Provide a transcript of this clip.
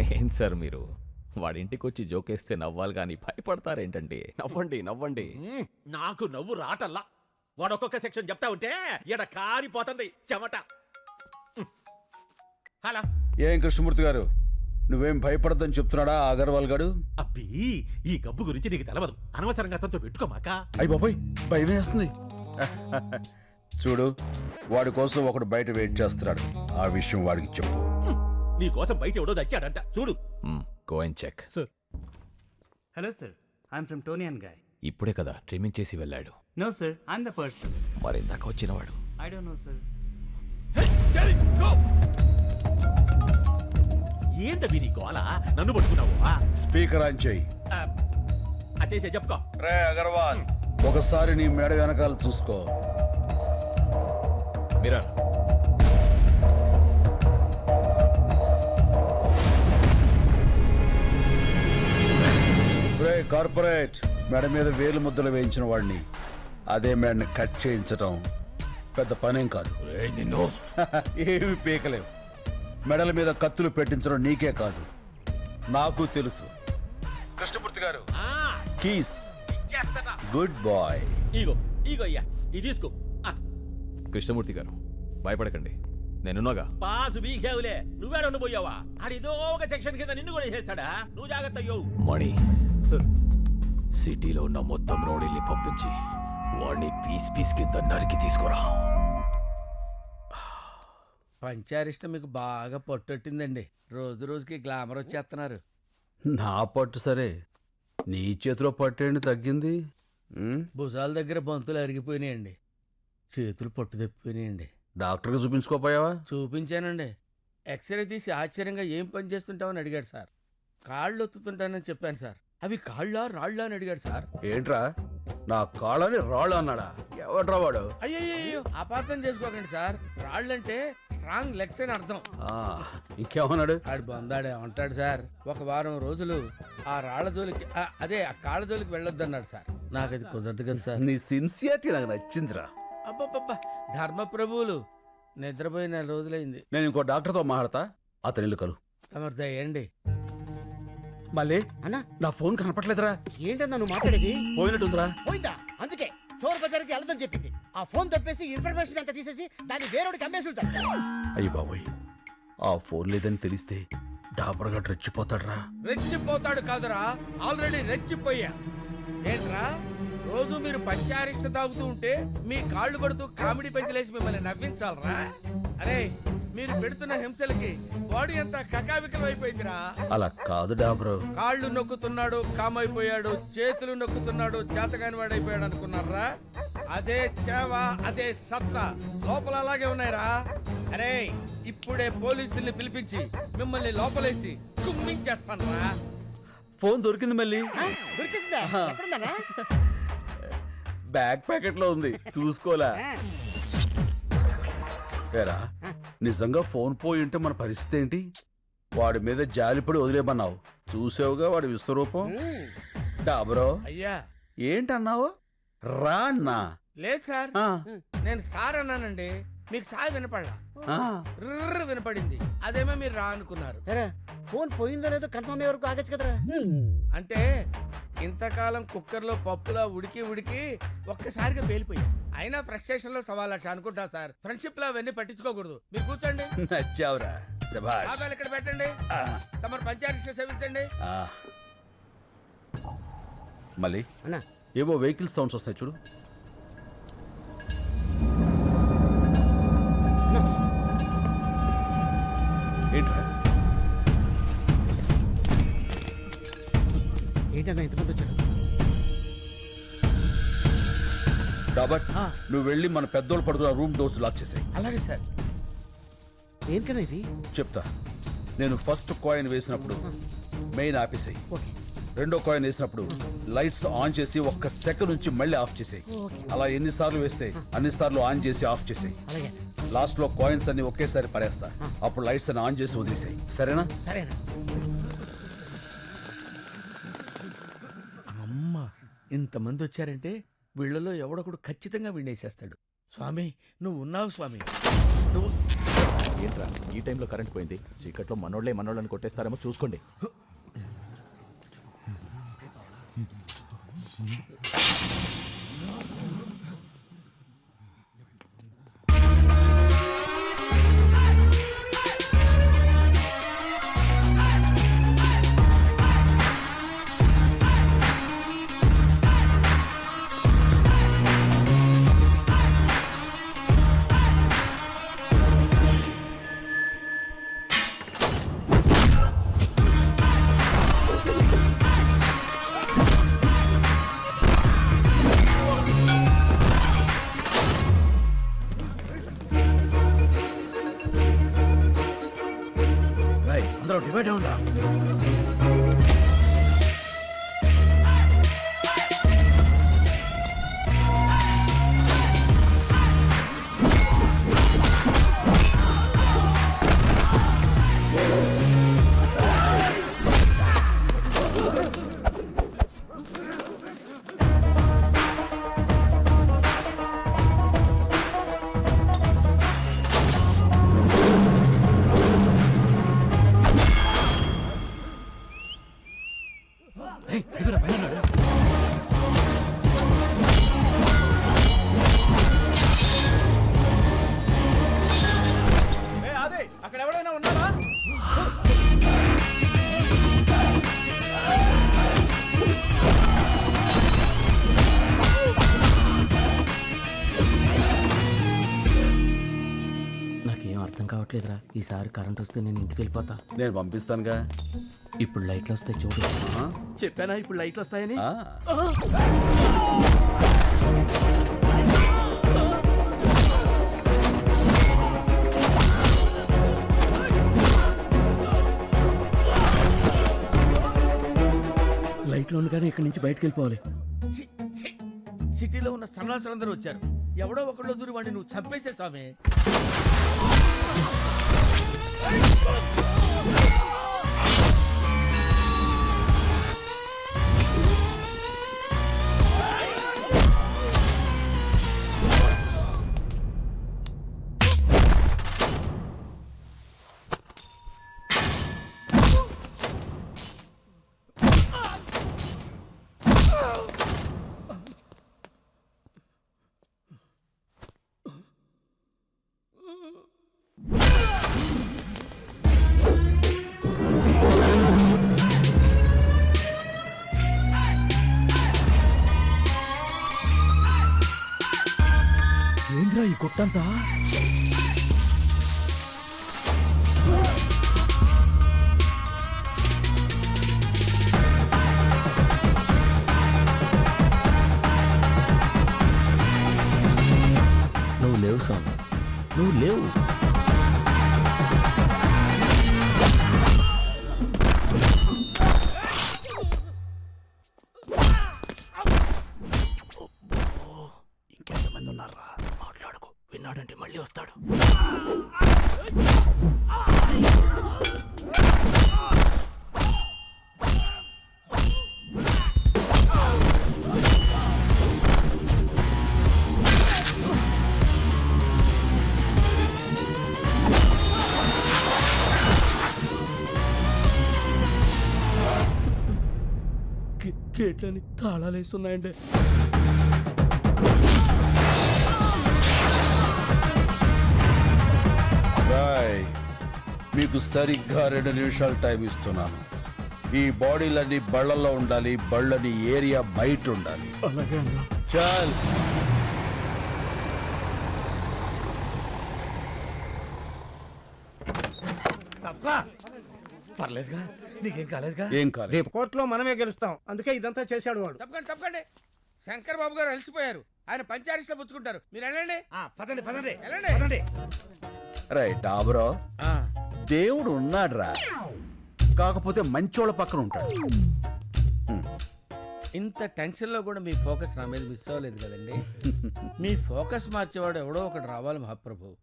ఏం సార్ మీరు? వాడింటికి వచ్చి జోకేస్తే నవ్వాలి కానీ భయపడతారేంటండి? నవ్వండి నవ్వండి. నాకు నవ్వు రాటల్లా. వాడు ఒక్కొక్క సెక్షన్ చెప్తా ఉంటే ఈడ కారిపోతుంది చెమట. హలా. ఏం కృష్ణమూర్తి గారు? నువ్వేం భయపడద్దని చెప్తున్నాడా ఆ అగర్వాల్ గాడు? అబ్బి ఈ గబ్బు గురించి నీకు తెలవదు. అనవసరంగా అతనితో పెట్టుకోమాక. అయ్యి బాబాయ్ భయం వేస్తుంది. చూడు వాడి కోసం ఒకడు బయట వెయిట్ చేస్తున్నాడు. ఆ విషయం వాడికి చెప్పు. నీ కోసం బయట ఎవడో దచ్చాడంట చూడు go and check Hello, sir. I'm from Tonian guy. ఇప్పుడే కదా ట్రిమ్మింగ్ చేసి వెళ్ళాడు No, sir. I'm the person. మరి ఇందాక వచ్చినవాడు I don't know, sir. ఏందవి నీ గోల నన్ను పట్టుకున్నావు ఆ? స్పీకర్ ఆన్ చేయి ఆ, ఆ చేసే చెప్పుకో రే అగర్వాల్ ఒకసారి నీ మేడ వెనకాల చూసుకో మిరర్ కార్పొరేట్. మెడ మీద వేలు ముద్దలు వేయించిన వాడిని. అదే మేడని కట్ చేయించటం పెద్ద పనేం కాదు. నిన్ను. ఏమి పీకలేవు. మెడల మీద కత్తులు పెట్టించడం నీకే కాదు. నాకు తెలుసు. కృష్ణమూర్తి గారు ఆ, కీస్. Good bye. ఇగో ఇగో అయ్యా ఇది తీసుకో. కృష్ణమూర్తి గారు భయపడకండి. నేనున్నాగా పాసు బీకేవులే ఆడిదో ఒక సెక్షన్ కింద నిన్ను కూడా చేస్తాడా నువ్వు జాగ్రత్త అయ్యో మణి. సిటీలో ఉన్న మొత్తం రౌడీల్ని పంపించి వాడిని పీస్ పీస్ కింద నరికి తీసుకురా. పంచారిష్ట మీకు బాగా పట్టొట్టిందండి రోజు రోజుకి గ్లామర్ వచ్చేస్తున్నారు. నా పట్టు సరే. నీ చేతిలో పట్టేండి తగ్గింది? భుజాల దగ్గర బంతులు అరిగిపోయినాయండి. చేతులు పట్టు తప్పిపోయినాయండి డాక్టర్కి చూపించుకోపోయావా? చూపించానండి. ఎక్స్రే తీసి ఆశ్చర్యంగా ఏం పని చేస్తుంటావని అడిగాడు సార్. కాళ్ళు ఒత్తుతుంటానని చెప్పాను సార్. అవి కాళ్ళా రాళ్ళా అని అడిగాడు సార్. ఏంట్రా? నా కాళ్ళని రాళ్ళు అన్నాడా? ఎవడ్రా వాడు? అయ్యో అపార్థం చేసుకోకండి సార్. రాళ్ళంటే స్ట్రాంగ్ లెగ్స్ అని అర్థం. ఇంకేమన్నాడు? ఆడు బందాడు ఏమంటాడు సార్. ఒక వారం రోజులు ఆ రాళ్ళ జోలికి అదే ఆ కాళ్ళ జోలికి వెళ్ళొద్దన్నాడు సార్. నాకు అది కుదరదు కదా సార్. నీ సిన్సియారిటీ నాకు నచ్చిందిరా. అబ్బబ్బబ్బా ధర్మప్రభువులు. నిద్రపోయి నెల రోజులైంది. నేను ఇంకో డాక్టర్తో మాట్లాడతా అతని ఇల్లు కలు. తమరు దయండి మళ్ళీ? అన్నా. నా ఫోన్ కనపట్లేదురా. ఏంటన్నా నువ్వు మాట్లాడేది? పోయినట్టుందిరా. పోయిందా? అందుకే చోర్ బజార్కి వెళ్ళదని చెప్పింది. ఆ ఫోన్ తప్పేసి ఇన్ఫర్మేషన్ అంతా తీసేసి దాన్ని వేరొకటి అమ్మేసి ఉంటాడు అయ్యి బాబోయ్ ఆ ఫోన్ లేదని తెలిస్తే డాబర్గా రెచ్చిపోతాడ్రా. రెచ్చిపోతాడు కాదురా. ఆల్రెడీ రెచ్చిపోయా. ఏంట్రా? రోజు మీరు పంచారిష్ట తాగుతూ ఉంటే మీ కాళ్ళు పడుతూ కామెడీ పెంచలేసి మిమ్మల్ని నవ్వించాలరా? అరే మీరు పెడుతున్న హింసలకి బాడీ అంతా కకావికలం అయిపోయిందిరా. అలా కాదు డాబరు. కాళ్ళు నొక్కుతున్నాడు కామైపోయాడు చేతులు నొక్కుతున్నాడు చేతకాని వాడైపోయాడు అనుకున్నారా? అదే చేవ అదే సత్తా లోపల అలాగే ఉన్నాయిరా. అరే ఇప్పుడే పోలీసుల్ని పిలిపించి మిమ్మల్ని లోపలేసి కుమ్మించేస్తానరా. ఫోన్ దొరికింది మళ్ళీ. ఎక్కడుందన్నా బ్యాక్ ప్యాకెట్లో ఉంది. చూసుకోలే. ఏరా నిజంగా ఫోన్ పోయి ఉంటే మన పరిస్థితి ఏంటి? వాడి మీద జాలిపడి వదిలేమన్నావు చూసావుగా వాడి విశ్వరూపం? డాబరో అయ్యా. ఏంటన్నావు? రా అన్నా. లేదు సార్. ఆ, నేను సార్ అన్నానండి. మీకు సార్ వినపడలా? ఆ. వినపడింది. అదేమో మీరు రా అనుకున్నారు. ఎరా ఫోన్ పోయిందో లేదో కన్ఫర్మ్ అయ్యే వరకు ఆగచ్చు కదరా. అంటే ఇంతకాలం కుక్కర్లో పప్పులా ఉడికి ఉడికి ఒక్కసారిగా పేలిపోయాయి. అయినా ఫ్రస్ట్రేషన్లో సవా లక్ష అనుకుంటా సార్. ఫ్రెండ్షిప్లో అవన్నీ పట్టించుకోకూడదు. మీరు కూర్చోండి. నచ్చావురా శభాష్. ఆదాలు ఇక్కడ పెట్టండి. ఆ, తమరు పంచాయతీ సేవించండి. ఆ. మళ్ళీ? అన్నా. ఏవో వెహికల్ సౌండ్స్ వస్తాయి చూడు. ఏంటన్నా ఇంతమంది వచ్చారు నువ్వు వెళ్ళి మన పెద్దోళ్ళు పడుకున్న రూమ్ డోర్స్ లాక్ చేసాయి. అలాగే సార్. దేనికన్నా ఇవి? చెప్తా. నేను ఫస్ట్ కాయిన్ వేసినప్పుడు మెయిన్ ఆపేసాయి. ఓకే. రెండో కాయిన్ వేసినప్పుడు లైట్స్ ఆన్ చేసి ఒక్క సెకండ్ నుంచి మళ్ళీ ఆఫ్ చేసాయి. అలా ఎన్నిసార్లు వేస్తే అన్నిసార్లు ఆన్ చేసి ఆఫ్ చేసాయి. అలాగే. లాస్ట్లో కాయిన్స్ అన్ని ఒకేసారి పడేస్తా. అప్పుడు లైట్స్ అన్ని ఆన్ చేసి వదిలేసాయి. సరేనా? సరేనా. ఇంతమంది వచ్చారంటే వీళ్ళలో ఎవడొకడు ఖచ్చితంగా వీణేసేస్తాడు స్వామి నువ్వు ఉన్నావు స్వామి. నువ్వు ఏంట్రా ఈ టైంలో కరెంట్ పోయింది. చీకట్లో మనోళ్ళే మనోళ్ళని కొట్టేస్తారేమో చూసుకోండి. నాకేం అర్థం కావట్లేదురా. ఈసారి కరెంట్ వస్తే నేను ఇంటికి వెళ్ళిపోతా. నేను పంపిస్తానుగా. ఇప్పుడు లైట్లు వస్తే చూడు? చెప్పానా? ఇప్పుడు లైట్లు వస్తాయని? ఆ. లైట్లు ఉండగానే ఇక్కడి నుంచి బయటకు వెళ్ళిపోవాలి. సిటీలో ఉన్న సన్నాసులందరూ వచ్చారు. ఎవడో ఒకళ్ళు దూరి వాడిని నువ్వు చంపేసే స్వామి. Let's go. ఏంద్రా ఈ కొట్టంతా? నువ్వు లేవు స్వామి. నువ్వు లేవు. గేట్లని తాళాలు వేస్తున్నాయండి రాయ్ మీకు సరిగ్గా రెండు నిమిషాలు టైం ఇస్తున్నాను. ఈ బాడీలన్నీ బళ్ళల్లో ఉండాలి బళ్ళని ఏరియా బయట ఉండాలి. అలాగే అన్నా. చాల్. పర్లేదుగా. నీకేం కాలేదుగా? ఏం కాలేదు. రేపు కోర్టులో మనమే గెలుస్తాం. అందుకే ఇదంతా చేశాడు వాడు. తప్పకండి తప్పకండి. శంకర్ బాబు గారు అలసిపోయారు. ఆయన పంచారిస్ట్లో పుచ్చుకుంటారు. మీరు వెళ్ళండి. పదండి పదండి. వెళ్ళండి. పదండి. రైట్ డాబరో. దేవుడు ఉన్నాడురా. కాకపోతే మంచోళ్ళ పక్కన ఉంటాడు. ఇంత టెన్షన్లో కూడా మీ ఫోకస్ నా మీద మిస్ అవ్వలేదు కదండి. మీ ఫోకస్ మార్చేవాడు ఎవడో ఒకటి రావాలి మహాప్రభు.